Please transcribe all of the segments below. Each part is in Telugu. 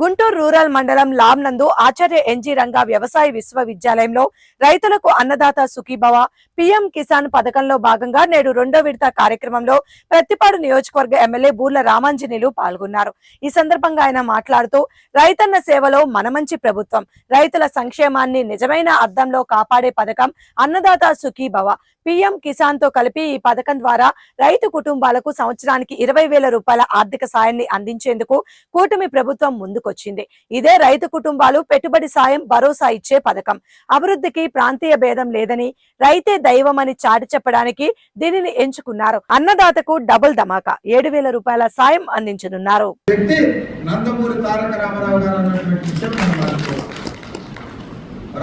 గుంటూరు రూరల్ మండలం లామ్ నందు ఆచార్య ఎన్జీ రంగా వ్యవసాయ విశ్వవిద్యాలయంలో రైతులకు అన్నదాత సుఖీభవ పీఎం కిసాన్ పథకంలో భాగంగా నేడు రెండో విడత కార్యక్రమంలో ప్రతిపాడు నియోజకవర్గ ఎమ్మెల్యే బూర్ల రామాంజనేయులు పాల్గొన్నారు. ఈ సందర్భంగా ఆయన మాట్లాడుతూ రైతన్న సేవలో మనమంచి ప్రభుత్వం. రైతుల సంక్షేమాన్ని నిజమైన అర్థంలో కాపాడే పథకం అన్నదాత సుఖీభవ పీఎం కిసాన్తో కలిపి ఈ పథకం ద్వారా రైతు కుటుంబాలకు సంవత్సరానికి ఇరవై వేల రూపాయల ఆర్థిక సాయాన్ని అందించేందుకు కూటమి ప్రభుత్వం ముందుకు తీసుకొచ్చింది ఇదే రైతు కుటుంబాలు పెట్టుబడి సాయం భరోసా ఇచ్చే పథకం. అభివృద్ధికి ప్రాంతీయ భేదం లేదని రైతే దైవమని చాటి చెప్పడానికి దీనిని ఎంచుకున్నారు. అన్నదాతకు డబుల్ ధమాకా ఏడు వేల రూపాయల సాయం అందించనున్నారు.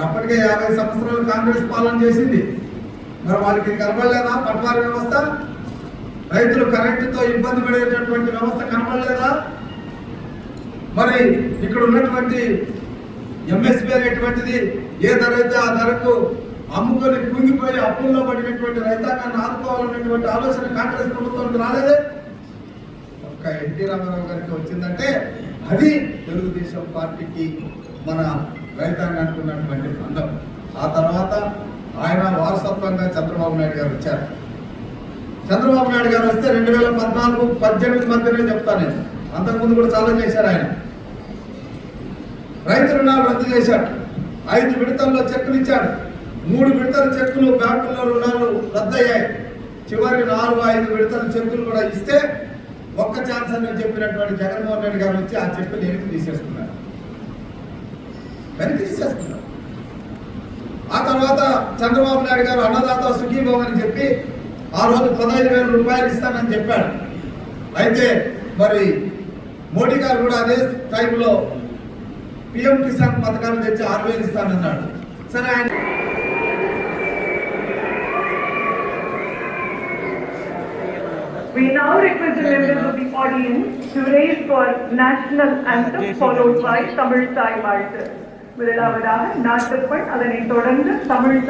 అప్పటికే యాభై సంవత్సరాలు కాంగ్రెస్ పాలన చేసింది. మరి వాళ్ళకి ఇది కనబడలేదా? పట్వారి వ్యవస్థ? రైతులు కరెంటుతో ఇబ్బంది పడేటటువంటి వ్యవస్థ కనబడలేదా? మరి ఇక్కడ ఉన్నటువంటి ఎంఎస్పీ అనేటువంటిది ఏ ధర అయితే ఆ ధరకు అమ్ముకొని కుంగిపోయి అప్పుల్లో పడినటువంటి రైతాంగాన్ని ఆదుకోవాలనేటువంటి ఆలోచన కాంగ్రెస్ ప్రభుత్వానికి రాలేదే? ఒక్క ఎన్టీ రామారావు గారికి వచ్చిందంటే అది తెలుగుదేశం పార్టీకి మన రైతాంగానికి ఉన్నటువంటి బంధం. ఆ తర్వాత ఆయన వారసత్వంగా చంద్రబాబు నాయుడు గారు వచ్చారు. చంద్రబాబు నాయుడు గారు వస్తే రెండు వేల పద్నాలుగు పద్దెనిమిది మధ్యనే చెప్తాను నేను. అంతకుముందు కూడా చాలా చేశారు ఆయన. రైతు రుణాలు రద్దు చేశాడు. ఐదు విడతల్లో చెక్కులు ఇచ్చాడు. మూడు విడతల చెక్కులు బ్యాంకుల్లో రుణాలు రద్దయ్యాయి. చివరి నాలుగు ఐదు విడతల చెక్కులు కూడా ఇస్తే ఒక్క ఛాన్స్ అని చెప్పినటువంటి జగన్మోహన్ రెడ్డి గారు వచ్చి ఆ చెక్కులు వెనక్కి తీసేసుకున్నారు. వెనక్కి తీసేసుకున్నారు. ఆ తర్వాత చంద్రబాబు నాయుడు గారు అన్నదాత సుఖీభవం అని చెప్పి ఆ రోజు పదహైదు వేల రూపాయలు ఇస్తానని చెప్పాడు. అయితే మరి మోడీ గారు కూడా అదే టైంలో పిఎం కిసాన్ పథకాలు తెచ్చి ఆరు వేలు ఇస్తానన్నాడు సరే ఆయన We now request the members of the audience to raise for national anthem followed by Tamil Thai martyrs. முதலாவதாக நாட்டுப்பண் அதனைத் தொடர்ந்து தமிழ்